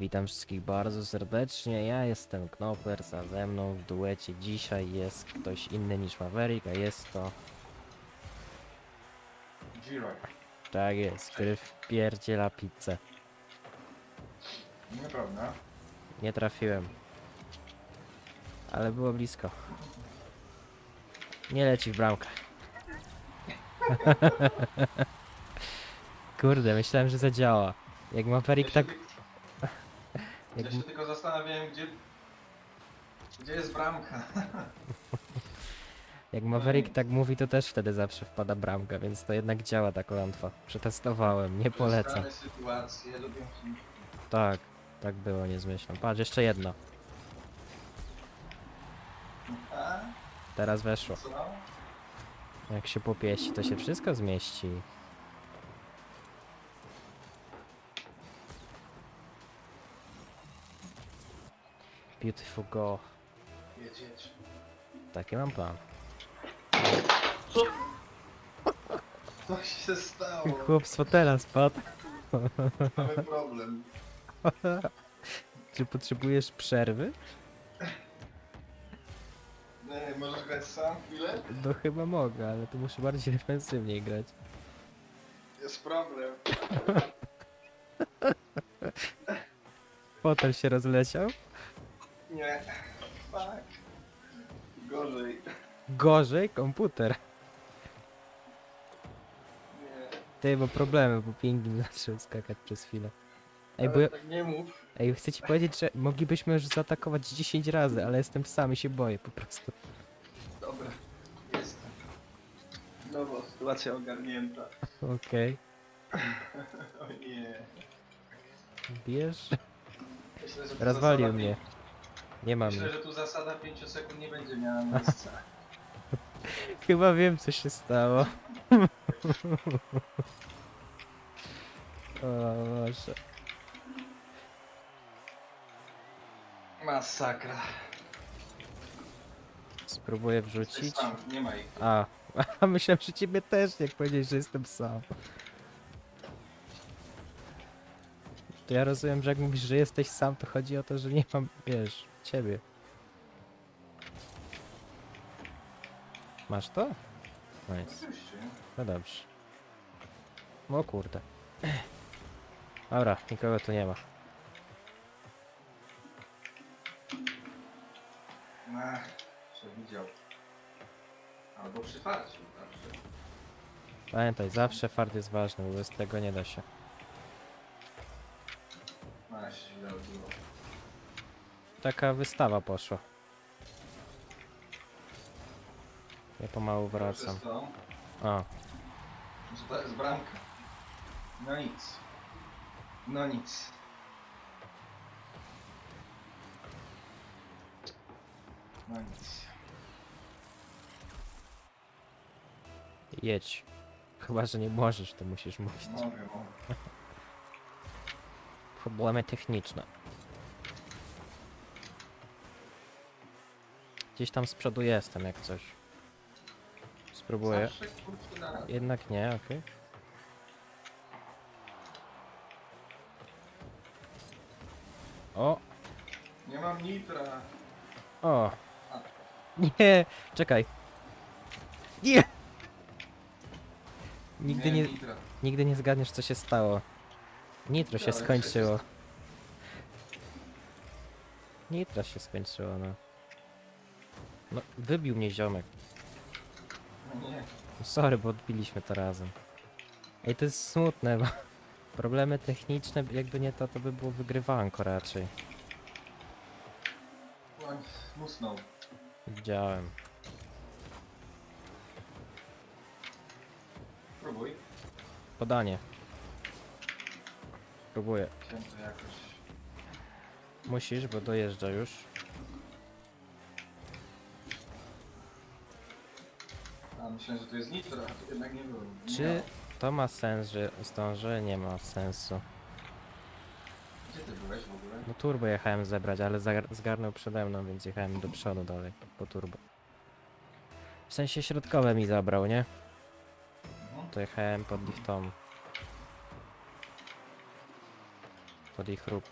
Witam wszystkich bardzo serdecznie. Ja jestem Knopers, a ze mną w duecie dzisiaj jest ktoś inny niż Maverick, a jest to Giro. tak jest, który wpierdziela pizzę. Nieprawda. Nie trafiłem. Ale było blisko. Nie leci w bramkę. Kurde, myślałem, że zadziała. Jak Maverick tak... Ja się tylko zastanawiałem, gdzie... Gdzie jest bramka? jak Maverick tak mówi, to też wtedy zawsze wpada bramka, więc to jednak działa ta klątwa. Przetestowałem, nie polecam. Sytuacje, lubię. Tak, tak było, nie zmyślam. Patrz, jeszcze jedno. A? Teraz weszło. Co? Jak się popieści, to się wszystko zmieści. Beautiful go. Jedź, jedź. Taki mam plan. Co się stało? Chłop z fotela spadł. Mamy problem. Czy potrzebujesz przerwy? Nie, możesz grać sam chwilę? No chyba mogę, ale tu muszę bardziej defensywnie grać. Jest problem. Fotel się rozleciał. Nie. Fuck. Gorzej. Gorzej komputer. Nie. Ty, bo problemy, bo pingwin zaczął skakać przez chwilę. Ej, bo Ale ja, tak nie mów. ej, chcę ci powiedzieć, że moglibyśmy już zaatakować 10 razy, ale jestem sam i się boję po prostu. Dobra. Jestem. Nowa sytuacja ogarnięta. Okej. O nie. Bierz. Myślę, że tu Rozwalił mnie. Nie mam. Myślę, że tu zasada 5 sekund nie będzie miała miejsca. Chyba wiem, co się stało. o Boże. Masakra. Spróbuję Jesteś wrzucić. sam, nie ma ich. A, a myślałem, że ciebie też, jak powiedziałeś, że jestem sam. To ja rozumiem, że jak mówisz, że jesteś sam, to chodzi o to, że nie mam, wiesz, ciebie. Masz to? Nice. Oczywiście. No dobrze. O kurde. Dobra, nikogo tu nie ma. Ach, przewidział. Albo przyfarcił zawsze. Pamiętaj, zawsze fart jest ważny, bo bez tego nie da się. A, się źle odbyło. Taka wystawa poszła. Ja pomału wracam. Przez to, O, że to jest bramka. No nic. No nic. No nic. jedź. Chyba, że nie możesz, to musisz mówić. Mogę, mogę. Problemy techniczne. Gdzieś tam z przodu jestem, jak coś. Spróbuję. Zawsze kurczę na raz. Jednak nie, okej. O, Nie mam nitra. o. Nie, czekaj. Nie! Nigdy nie, Miałem nitra. nigdy nie zgadniesz, co się stało. Nitro się skończyło. Nitro się skończyło, no. No, wybił mnie ziomek. No nie. Sorry, bo odbiliśmy to razem. Ej, to jest smutne, bo problemy techniczne, jakby nie to, to by było wygrywanko raczej. On musnął. Widziałem. Próbuj. Podanie. Próbuję. Chciałem to jakoś... Musisz, bo dojeżdża już. A myślałem, że to jest nitro, a to jednak nie było. Nie Czy to ma sens, że zdążę? Nie ma sensu. Gdzie ty byłeś w ogóle? No turbo jechałem zebrać, ale zagar- zgarnął przede mną, więc jechałem do przodu dalej, po turbo. W sensie środkowe mi zabrał, nie? Mhm. To jechałem pod ich tom. Pod ich rób.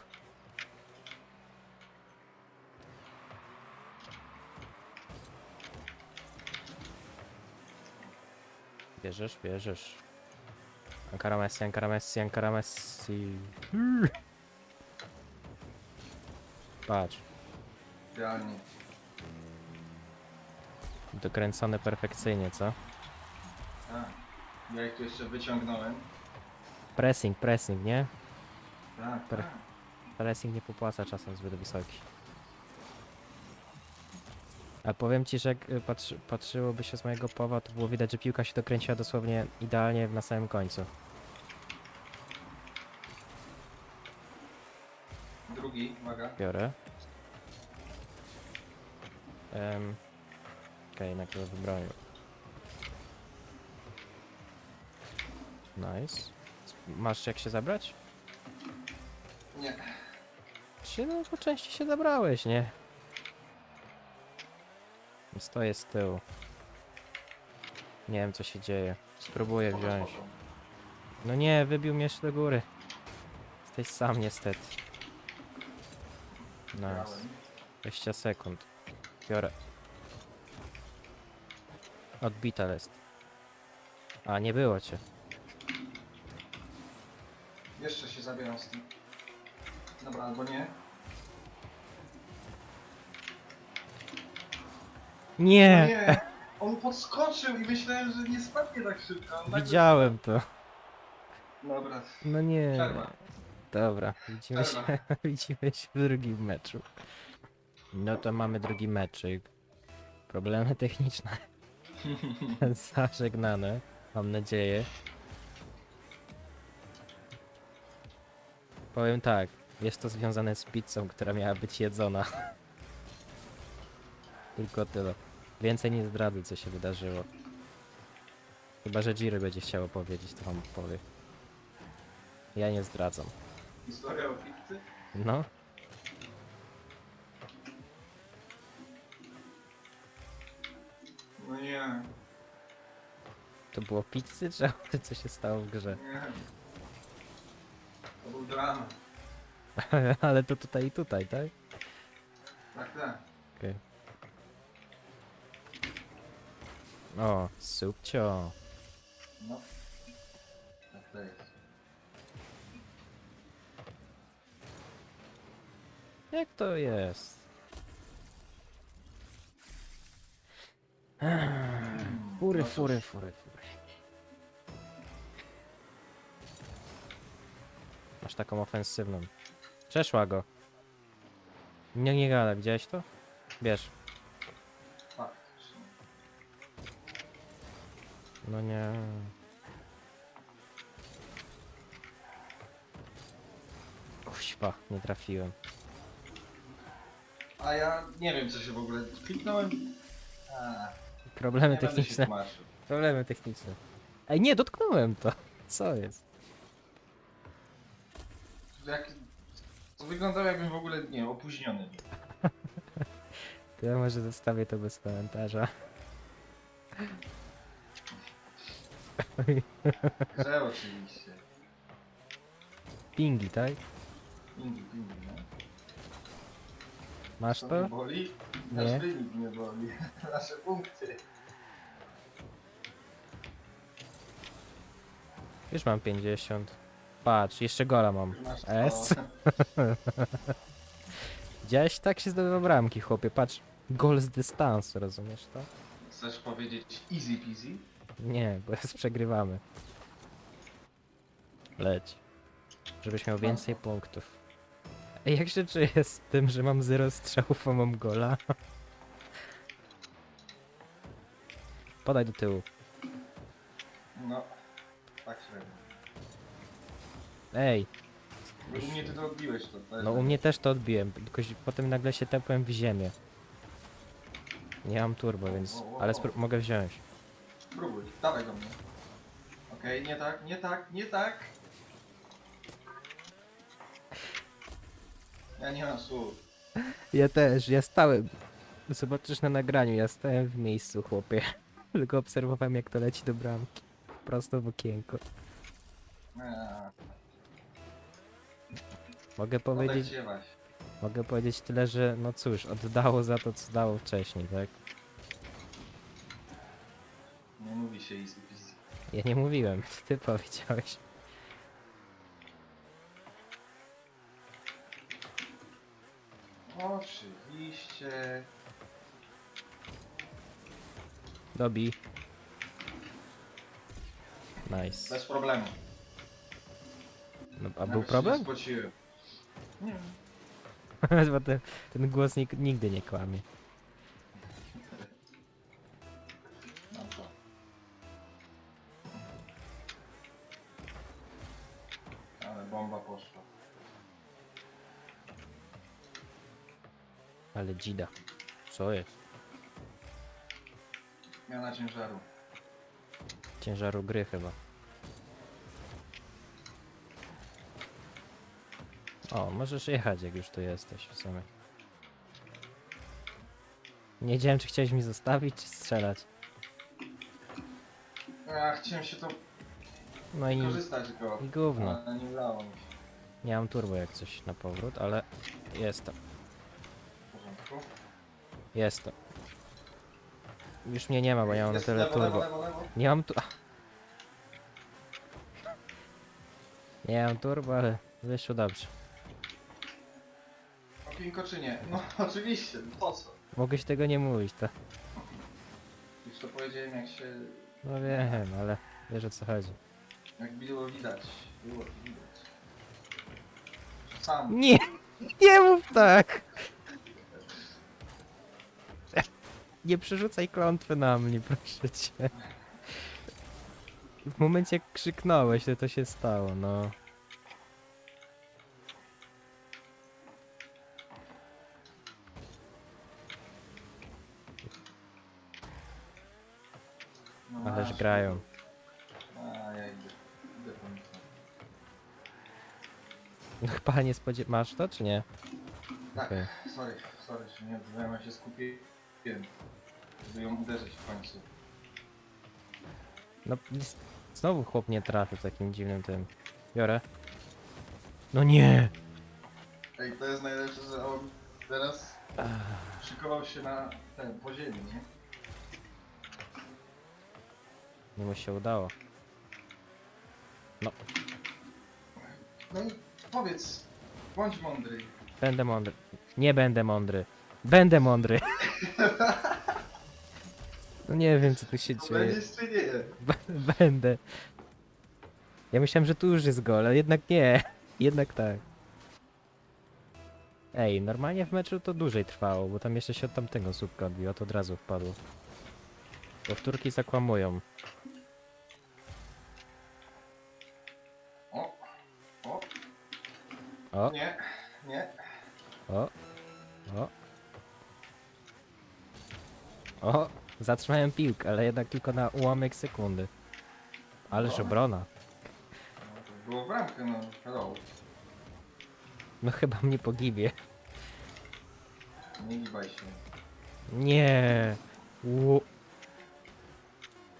Bierzesz, bierzesz. Ankara Messi, Ankara Messi, Ankara Messi. Patrz, Idealnie. dokręcone perfekcyjnie, co? Tak. Ja ich tu jeszcze wyciągnąłem. Pressing, pressing, nie? Tak, tak. Pressing nie popłaca czasem zbyt wysoki. A powiem ci, że jak y, patrzy, patrzyłoby się z mojego powa, to było widać, że piłka się dokręciła dosłownie idealnie na samym końcu. Drugi, uwaga. Biorę. Um, Okej, okay, nagle wybrałem. Nice. Masz jak się zabrać? Nie. Czy no po części się zabrałeś, nie? Stoję z tyłu. Nie wiem co się dzieje. Spróbuję wziąć. No nie, wybił mnie jeszcze do góry. Jesteś sam niestety. Nice. Brałem. 20 sekund. Biorę. Odbita jest. A, nie było cię. Jeszcze się zabieram z tym. Dobra, albo nie. Nie! nie! On podskoczył i myślałem, że nie spadnie tak szybko. On nagle- Widziałem to. Dobra. No nie. Przerwa. Dobra, widzimy się, Przerwa. widzimy się w drugim meczu. No to mamy drugi meczyk. Problemy techniczne zażegnane, mam nadzieję. Powiem tak, jest to związane z pizzą, która miała być jedzona. Tylko tyle. Więcej nie zdradzę, co się wydarzyło. Chyba, że Jiry będzie chciał powiedzieć, to wam powie. Ja nie zdradzam. Historia o pizzy? No, No nie. to było pizzy, czy co się stało w grze? Nie. To był dramat. Ale to tutaj i tutaj, tak? Tak, tak. O, subcio. No. Tak to jest. Jak to jest? Fury, No fury, fury, fury. Masz taką ofensywną. Przeszła go. Nie, nie gada, widziałeś to? Bierz. No nie. Kuźwa, nie trafiłem. A ja nie wiem co się w ogóle... Kliknąłem... A, Problemy nie będę się techniczne. tłumaczył. Problemy techniczne. Ej, nie, dotknąłem to. Co jest? Jak... To wyglądało jakbym w ogóle, nie opóźniony. był. To ja może zostawię to bez komentarza. Że oczywiście. Pingi, tak? Pingi, pingi, no. Masz Co to? boli? Nasz Nie. wynik mnie boli. Nasze punkty. Już mam 50. Patrz, jeszcze gola mam. Masz to. S. Widziałeś? Tak się zdobywa bramki, chłopie. Patrz, gol z dystansu, rozumiesz to? Chcesz powiedzieć easy peasy? Nie, bo jest przegrywamy. Leć. Żebyś miał więcej punktów. Ej, jak się czuję z tym, że mam 0 strzałów, a mam gola? Podaj do tyłu. No. Tak średnio. Ej, Bo u mnie ty to odbiłeś to. to no u mnie też to odbiłem, tylko potem nagle się tepłem w ziemię. Nie mam turbo, więc... Ale spró- mogę wziąć. Spróbuj, dawaj do mnie. Okej, nie tak, nie tak, nie tak. Ja nie mam słów. Ja też, ja stałem. Zobaczysz na nagraniu, ja stałem w miejscu, chłopie. Tylko obserwowałem jak to leci do bramki. Prosto w okienko. Eee, Mogę powiedzieć, mogę powiedzieć tyle, że no cóż, oddało za to, co dało wcześniej, tak? Nie mówi się easy peasy. Ja nie mówiłem, to ty powiedziałeś. Oczywiście. Dobi. Nice. Bez problemu. No, a Nawet był się problem? Nie spociłem. Nie. Bo ten, ten głos nik- nigdy nie kłamie. Ale dzida. Co jest? Miana ciężaru. Ciężaru gry chyba. O, możesz jechać jak już tu jesteś w sumie. Nie wiedziałem czy chciałeś mi zostawić czy strzelać. Ja chciałem się to No i korzystać go. i gówno. Ale nie udało mi się. Nie mam turbo jak coś na powrót, ale jest to. W porządku. Jest to. Już mnie nie ma, bo nie mam na Jest tyle lewo, lewo, turbo. lewo, lewo. Nie mam tu... Nie mam turbo, ale wyszło dobrze. Okienko czy nie? No oczywiście, po co? Mogę się tego nie mówić, to... Już to powiedziałem jak się... No wiem, ale wiesz o co chodzi. jak było widać. Było widać. Sam. Nie! Nie mów tak! Nie przerzucaj klątwy na mnie, proszę cię. W momencie jak krzyknąłeś, to to się stało, no. No Ależ masz. grają. A ja idę. Idę po nich. No chyba nie. Masz to, czy nie? Tak, Okej. sorry, sorry, że nie odzywałem, ja się skupiłem. Żeby ją uderzyć w końcu. No, znowu chłop nie trafił takim dziwnym tym. Biorę. No nie! Ej, to jest najlepsze, że on teraz szykował się na ten, po ziemi, nie? Nie mu się udało. No, No i powiedz, bądź mądry. będę mądry. Nie będę mądry. Będę mądry. No nie wiem co tu się dzieje. nie? B- Będę. Ja myślałem, że tu już jest gol, ale jednak nie. Jednak tak. Ej, normalnie w meczu to dłużej trwało, bo tam jeszcze się od tamtego słupka odbiło, to od razu wpadło. Turki zakłamują. O, o, nie, nie. o. O, zatrzymałem piłkę, ale jednak tylko na ułamek sekundy. Ależ O. obrona. No, to było w ramkę, no, hello. No chyba mnie pogibie. Nie gibaj się. Nie. Ło-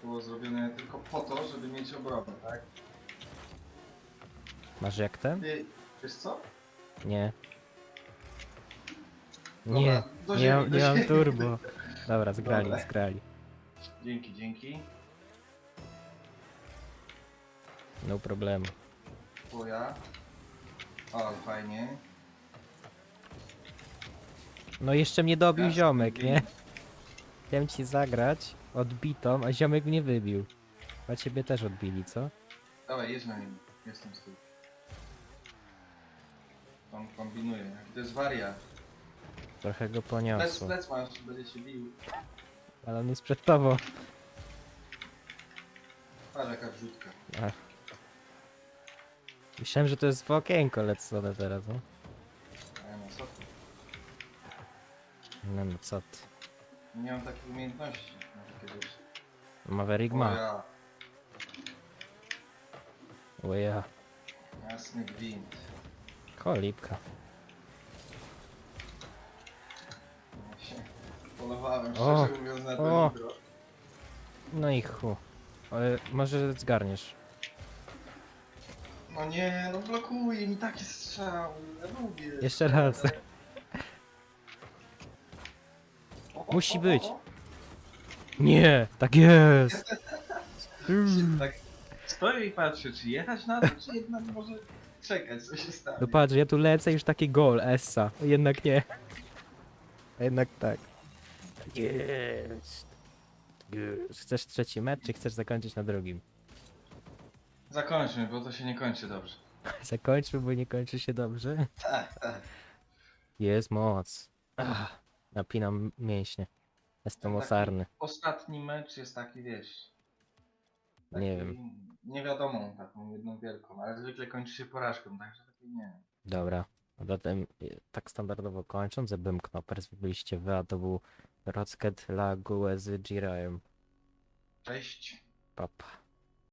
Było zrobione tylko po to, żeby mieć obronę, tak? Masz jak ten? Ty, wiesz co? Nie. Dobra, Nie, do nie, ziemi, mam, do nie mam ziemi. turbo. Dobra, zgrali, Dobra. zgrali. Dzięki, dzięki. No problemu. Twoja. O, fajnie. No jeszcze mnie dobił Jasny ziomek, gwint. nie? Chciałem ci zagrać odbitą, a ziomek mnie wybił. A ciebie też odbili, co? Dawaj, jedź na nim. Jestem z tyłu. On kombinuje. Jaki to jest wariat. Trochę go Plec, poniosło. plec masz, będzie się bił. Ale on jest przed tobą. Ale jaka wrzutka. Ach. Myślałem, że to jest w okienko lecone teraz, no. A no co ty? No, no co ty. Nie mam takich umiejętności. Może kiedyś. Maverick O ma. ja, O ja. jasny gwint. Cholipka. Polowałem, O, szczerze mówiąc, na o. to jutro. No i chu. Ale może zgarniesz. No nie, no blokuje mi takie strzały. Ja lubię. Jeszcze raz. O, o, Musi o, być. o. Nie, tak jest. Tak Stoję i patrzę, czy jechać na to, czy jednak może czekać, co się stanie. No patrz, ja tu lecę już taki gol, Essa. Jednak nie. A Jednak tak. Jest. Jest. Chcesz trzeci mecz, czy chcesz zakończyć na drugim? Zakończmy, bo to się nie kończy dobrze. Zakończmy, bo nie kończy się dobrze. Tak, tak. Jest moc. Ach, napinam mięśnie. Jestem Taki mocarny. Ostatni mecz jest taki, wiesz... Nie taki wiem. Niewiadomą, taką jedną wielką, ale zwykle kończy się porażką, także taki nie wiem. Dobra. A Zatem y, tak standardowo kończąc, bym Knoppers byliście wy, a to był Rocket Lague z Jiraem. Cześć. Papa.